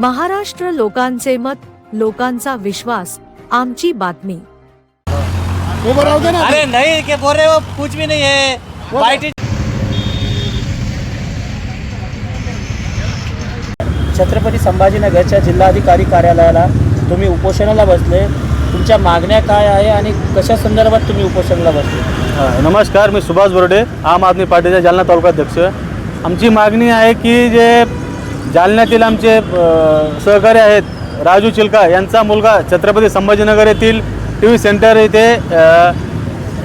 महाराष्ट्र लोकांचे मत लोकांचा विश्वास आमची बातमी. उभं राहू दे ना. अरे नहीं के बोल रहे हो कुछ भी नहीं है. वाइट छत्रपती संभाजीनगरच्या जिल्हाधिकारी कार्यालयाला तुम्ही उपोषणाला बसले. तुमच्या मागण्या काय आहे आणि कशा संदर्भात तुम्ही उपोषणाला बसले? नमस्कार मी सुभाष बोर्डे आम आदमी पार्टीचा जालना तालुका अध्यक्ष. आमची मागणी आहे की जे जालन्यातील आमचे सहकारी आहेत राजू चिलका यांचा मुलगा छत्रपती संभाजीनगर येथील टी व्ही सेंटर येथे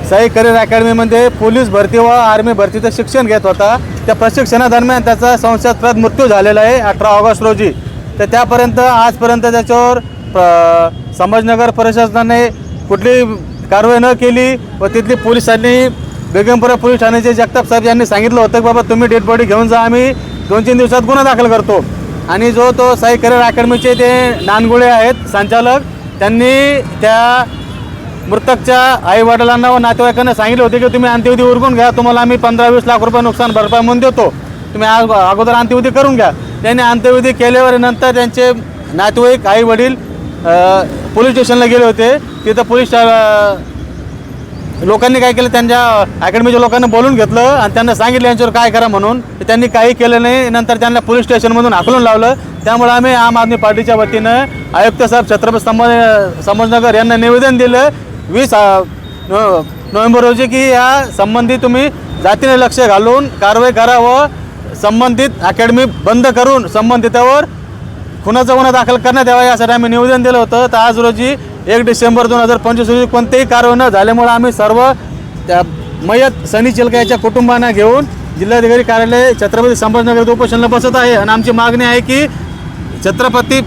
साई करिअर अकॅडमीमध्ये पोलीस भरती व आर्मी भरतीचं शिक्षण घेत होता. त्या प्रशिक्षणादरम्यान त्याचा संशयास्पद मृत्यू झालेला आहे अठरा ऑगस्ट रोजी. तर त्यापर्यंत आजपर्यंत त्याच्यावर प्र- संभाजीनगर प्रशासनाने कुठली कारवाई न केली व तिथली पोलिसांनी बेगमपुरा पोलीस ठाण्याचे जगताप साहेब यांनी सांगितलं होतं की बाबा तुम्ही डेड बॉडी घेऊन जा आम्ही दोन तीन दिवसात गुन्हा दाखल करतो. आणि जो तो साई करिअर अकॅडमीचे ते नानगुळे आहेत संचालक त्यांनी त्या मृतकच्या आई वडिलांना व नातेवाईकांना सांगितले होते की तुम्ही अंत्यविधी उरकून घ्या तुम्हाला आम्ही पंधरा वीस लाख रुपये नुकसान भरपाई म्हणून देतो. तुम्ही आज अगोदर अंत्यविधी करून घ्या. त्यांनी अंत्यविधी केल्यावर नंतर त्यांचे नातेवाईक आई वडील पोलीस स्टेशनला गेले होते. तिथं पोलीस लोकांनी काय केलं त्यांच्या अकॅडमीच्या लोकांना बोलून घेतलं आणि त्यांना सांगितलं यांच्यावर काय करा म्हणून. त्यांनी काही केलं नाही नंतर त्यांना पोलीस स्टेशनमधून हाकलून लावलं. त्यामुळे आम्ही आम आदमी पार्टीच्या वतीनं आयुक्त साहेब छत्रपती संभाजी संभाजनगर यांना निवेदन दिलं. वीस नोव्हेंबर रोजी की या संबंधी तुम्ही जातीने लक्ष घालून कारवाई करा व संबंधित अकॅडमी बंद करून संबंधितावर खुनाचा गुन्हा दाखल करण्यात यावा यासाठी आम्ही निवेदन दिलं होतं. तर आज रोजी एक डिसेंबर दोन हजार पंचवीस रोजी कोणतेही कारवाई न झाल्यामुळे आम्ही सर्व त्या मयत सनी चिलका याच्या कुटुंबांना घेऊन जिल्हाधिकारी कार्यालय छत्रपती संभाजीनगर येथे उपोषणाला बसत आहे. आणि आमची मागणी आहे की छत्रपती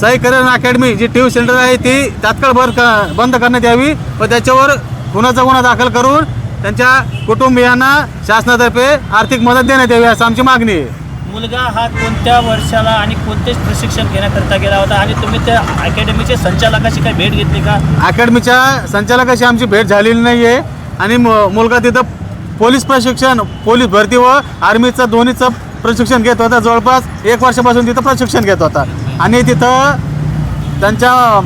साई करिअर अकॅडमी जी टी व्ही सेंटर आहे ती तात्काळ बंद क- बंद करण्यात यावी व त्याच्यावर गुन्हाचा गुन्हा दाखल करून त्यांच्या कुटुंबियांना शासनातर्फे आर्थिक मदत देण्यात यावी असं आमची मागणी आहे. मुलगा हा कोणत्या वर्षाला आणि कोणतेच प्रशिक्षण घेण्याकरता गेला होता? आणि तुम्ही त्या अकॅडमीच्या संचालकाशी काही भेट घेतली का? अकॅडमीच्या संचालकाशी आमची भेट झालेली नाही आहे आणि मु- मुलगा तिथं पोलीस प्रशिक्षण पोलीस भरती व आर्मीचं दोन्हीचं प्रशिक्षण घेत होता जवळपास. एक वर्षापासून तिथं प्रशिक्षण घेत होता. आणि तिथं त्यांच्या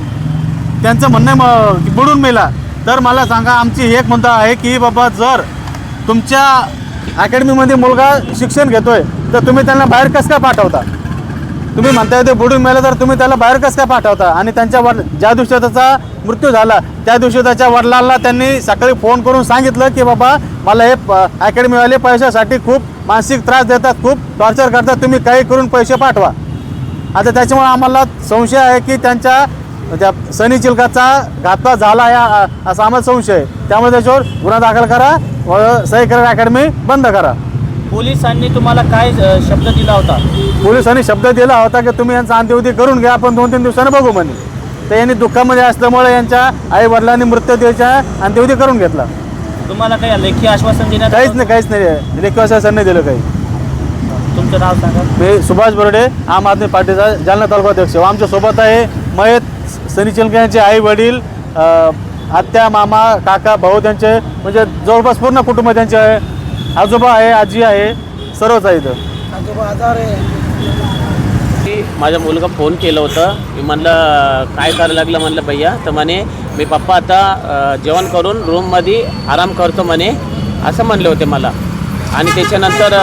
त्यांचं म्हणणं म- बुडून मेला. तर मला सांगा आमची एक म्हणता आहे की बाबा जर तुमच्या अकॅडमीमध्ये मुलगा शिक्षण घेतोय तर तुम्ही त्यांना बाहेर कसं काय पाठवता? तुम्ही म्हणताय ते बुडून मेलं तर तुम्ही त्याला बाहेर कसं काय पाठवता? आणि त्यांच्या वड ज्या दिवशी त्याचा मृत्यू झाला त्या दिवशी त्याच्या वडिलांना त्यांनी सकाळी फोन करून सांगितलं की बाबा मला हे अकॅडमीवाले पैशासाठी खूप मानसिक त्रास देतात खूप टॉर्चर करतात तुम्ही काही करून पैसे पाठवा. आता त्याच्यामुळे आम्हाला संशय आहे की त्यांच्या त्या सनी चिलकाचा घातपात झाला या असा आम्हाला संशय आहे. त्यामुळे त्याच्यावर गुन्हा दाखल करा. व सही करिअर अकॅडमी बंद करा. पोलिसांनी तुम्हाला काय अ, शब्द दिला होता? पोलिसांनी शब्द दिला होता की तुम्ही यांचा अंत्यविधी करून घ्या आपण दोन तीन दिवसांनी बघू म्हणे. तर यांनी दुःखामध्ये असल्यामुळे यांच्या आई वडिलांनी मृत्यूच्या अंत्यविधी करून घेतला. तुम्हाला काही लेखी आश्वासन देण्यात काहीच आलं नाही काहीच नाही. लेखी नाही दिलं काही. होतं? तुमचं नाव सांगा. मी सुभाष बर्डे आम आदमी पार्टीचा जालना तालुका अध्यक्ष. आमच्यासोबत आहे मयत सनी चिलका यांचे आई वडील आत्या मामा काका भाऊ त्यांचे म्हणजे जवळपास पूर्ण कुटुंब त्यांचे आहे. आजोबा आहे आजी आहे सर्वच आहे इथं. की माझा मुलगा फोन केलं होतं. मी म्हणलं काय करायला लागलं? म्हणलं भैया. तर म्हणे मी पप्पा आता जेवण करून रूममध्ये आराम करतो म्हणे. असं म्हणले होते मला. आणि त्याच्यानंतर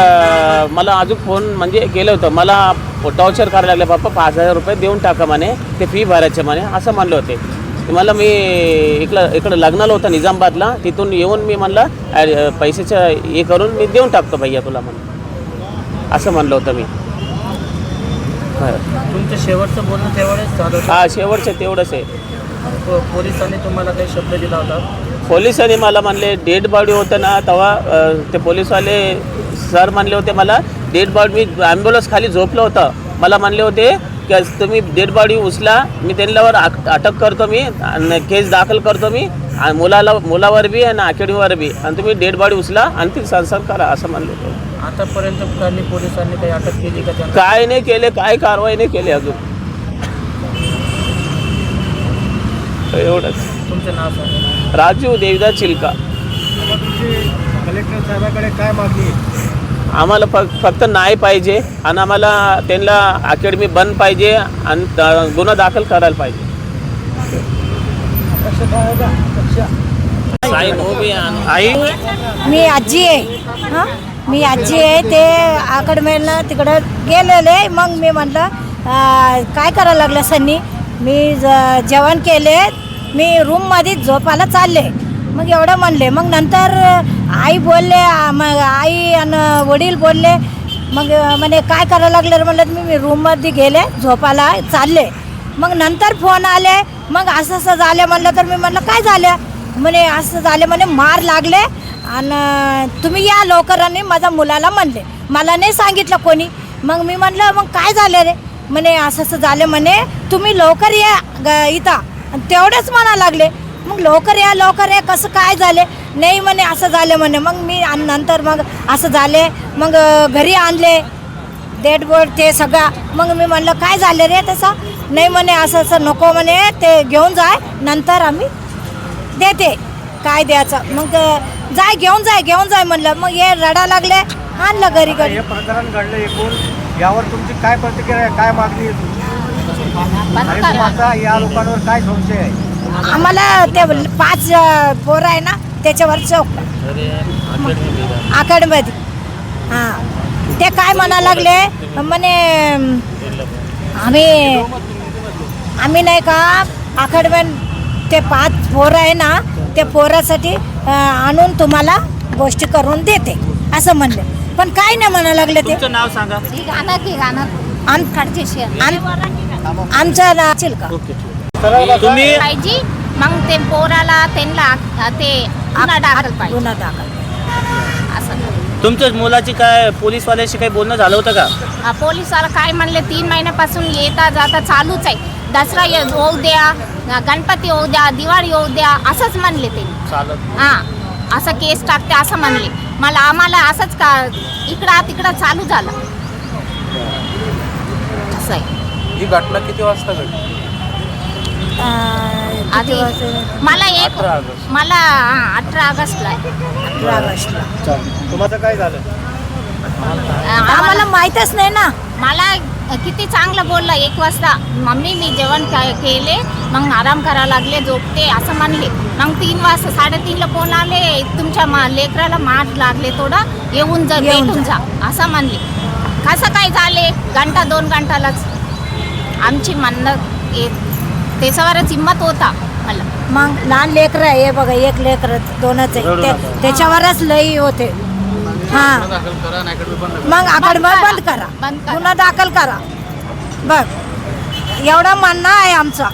मला अजून फोन म्हणजे केलं होतं. मला टॉर्चर करायला लागले पप्पा. पाच हजार रुपये देऊन टाका म्हणे. ते फी भरायचे म्हणे. असं म्हणले होते. मला मी इकडं इकडं लग्नाला होतं निजामाबादला तिथून येऊन मी म्हणलं पैशाचं हे करून मी देऊन टाकतो भैया तुला म्हणून. असं म्हणलं होतं मी. तुमचं शेवटचं बोलणं तेवढंच झालं. हा शेवटचं तेवढंच आहे. पोलिसांनी तुम्हाला काही शब्द दिला होता? पोलिसांनी मला म्हणले डेड बॉडी होतं ना तेव्हा ते पोलीसवाले सर म्हणले होते मला डेड बॉडी मी ॲम्ब्युलन्स खाली झोपलं होतं. मला म्हणले होते की तुम्ही डेड बॉडी उचला मी त्यांच्यावर अटक करतो मी आणि केस दाखल करतो मी आणि मुलाला मुलावर बी आणि अकॅडमीवर बी. आणि तुम्ही डेड बॉडी उचला आणि ती संसार करा असं म्हणलं होतं आतापर्यंत काही पोलिसांनी काही अटक केली का काय नाही केले काय कारवाई नाही केली अजून. एवढंच. तुमचं नाव सांगा. राजू देवदास चिलका. कलेक्टर साहेबाकडे काय मागणी आम्हाला फक्त फक्त नाही पाहिजे आणि आम्हाला त्यांना अकॅडमी बंद पाहिजे आणि गुन्हा दाखल करायला पाहिजे. आई? मी आजी आहे. हां? मी आजी आहे. ते अकॅडमीला तिकडं गेलेले. मग मी म्हटलं काय करायला लागलं सन्नी मी ज- जेवण केले. मी रूममध्ये झोपायला चालले. मग एवढं म्हणले. मग नंतर आई बोलले मग आई आणि वडील बोलले मग म्हणे काय करायला लागलं म्हणलं मी मी रूममध्ये गेले झोपायला चालले. मग नंतर फोन आले. मग असं असं झालं म्हणलं तर मी म्हणलं काय झालं? म्हणे असं झाले म्हणे मार लागले आणि तुम्ही या लवकर. आणि माझ्या मुलाला म्हणले. मला नाही सांगितलं कोणी. मग मी म्हणलं मग काय झालं रे? म्हणे असं असं झालं म्हणे तुम्ही लवकर या ग- इथं. तेवढेच म्हणा लागले. मग लवकर या लवकर या कसं काय झाले? नाही म्हणे असं झालं म्हणे. मग मी आणि नंतर मग असं झाले. मग घरी आणले. डेड बोर्ड ते सगळं. मग मी म्हणलं काय झालं रे तसं? नाही म्हणे असं असं नको म्हणे. ते घेऊन जाय. नंतर आम्ही देते. काय द्यायचं? मग जाय घेऊन जाय घेऊन जाय म्हणलं. मग हे रडा लागले. आणलं घरी घरी. प्रकरण घडलं एकूण. यावर तुमची काय प्रतिक्रिया काय मागणी या लोकांवर काय संशय आहे? आम्हाला ते पाच पोरं आहे ना त्याच्यावर चौक. आकडमध्ये हां. ते काय म्हणा लागले? म्हणे आम्ही आम्ही नाही का आखडमेन ते पाच पोरं आहे ना ते पोरासाठी आणून तुम्हाला गोष्टी करून देते. असं म्हणले. पण काय नाही म्हणा लागले ते. तुमचं नाव सांगा. की गाणं. आम- आम- आमचं चिलका तुम्ही पाहिजे मग ते पोराला त्यांना ते गुन्हा दाखल पाहिजे. गुन्हा दाखल. असं. तुमच्या मुलाची काय पोलीसवाल्याशी काही बोलणं झालं होतं का? अ, पोलिसाला काय म्हणले तीन महिन्यापासून येता जाता चालूच आहे. दसरा येऊ द्या गणपती येऊ द्या दिवाळी येऊ द्या असंच म्हणले ते. हां असं केस टाकते असं म्हणले. मला आम्हाला असंच का इकडं तिकडं चालू झालं. असं आहे. ही घटना किती वाजता घडली? आधी? मला एक अठरा ऑगस्ट. मला हां, अठरा ऑगस्टला आहे. अठरा ऑगस्टला. तुम्हाला काय झालं? अ, आम्हाला माहीतच नाही ना. मला किती चांगलं बोललं. एक वाजता मम्मी मी जेवण काय केले. मग आराम करायला लागले झोपते असं म्हणले. मग तीन वाजता साडेतीनला फोन आले. तुमच्या मा लेकराला माठ लागले थोडं. येऊन जा येऊन भेटून जा असं म्हणले. कसं काय झाले? घंटा दोन घंटालाच. आमची म्हणणं येत त्याच्यावरच हिंमत होता. मला. मग लहान लेकरं आहे हे बघा एक लेकर दोनच आहे. ते- त्याच्यावरच लई होते. हा. मग आपण बंद करा. बंद करा. बंद करा. गुन्हा दाखल करा. बघ. एवढं म्हणणं आहे आमचं.